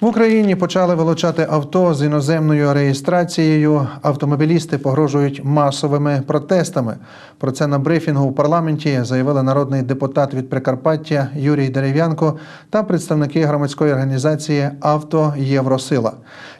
В Україні почали вилучати авто з іноземною реєстрацією. Автомобілісти погрожують масовими протестами. Про це на брифінгу у парламенті заявили народний депутат від Прикарпаття Юрій Дерев'янко та представники громадської організації Авто Євросила.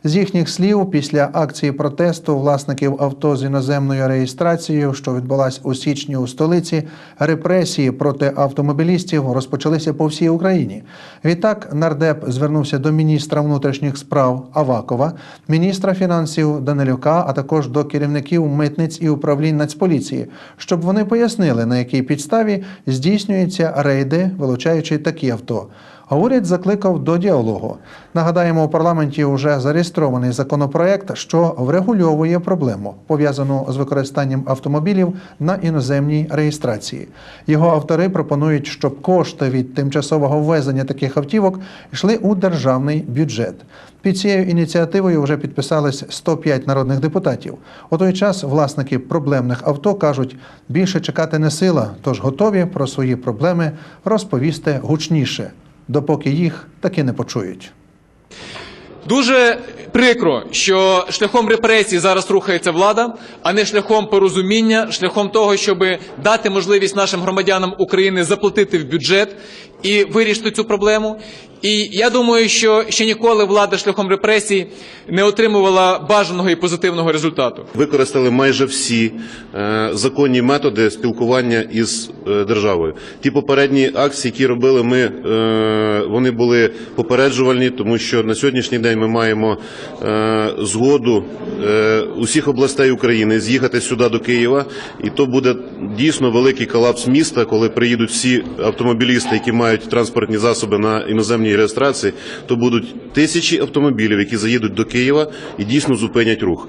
З їхніх слів, після акції протесту власників авто з іноземною реєстрацією, що відбулась у січні у столиці, репресії проти автомобілістів розпочалися по всій Україні. Відтак нардеп звернувся до міністра внутрішніх справ Авакова, міністра фінансів Данилюка, а також до керівників митниць і управлінь Нацполіції, щоб вони пояснили, на якій підставі здійснюються рейди, вилучаючи такі авто. А уряд закликав до діалогу. Нагадаємо, у парламенті вже зареєстрований законопроект, що врегульовує проблему, пов'язану з використанням автомобілів на іноземній реєстрації. Його автори пропонують, щоб кошти від тимчасового ввезення таких автівок йшли у державний бюджет. Під цією ініціативою вже підписались 105 народних депутатів. У той час власники проблемних авто кажуть, більше чекати не сила, тож готові про свої проблеми розповісти гучніше, допоки їх таки не почують. Дуже прикро, що шляхом репресій зараз рухається влада, а не шляхом порозуміння, шляхом того, щоб дати можливість нашим громадянам України заплатити в бюджет і вирішити цю проблему. І я думаю, що ще ніколи влада шляхом репресій не отримувала бажаного і позитивного результату. використали майже всі е, законні методи спілкування із е, державою. Ті попередні акції, які робили ми, е, вони були попереджувальні, тому що на сьогоднішній день ми маємо е, згоду е, усіх областей України з'їхати сюди до Києва, і то буде дійсно великий колапс міста, коли приїдуть всі автомобілісти, які мають транспортні засоби на іноземній реєстрації, то будуть тисячі автомобілів, які заїдуть до Києва і дійсно зупинять рух.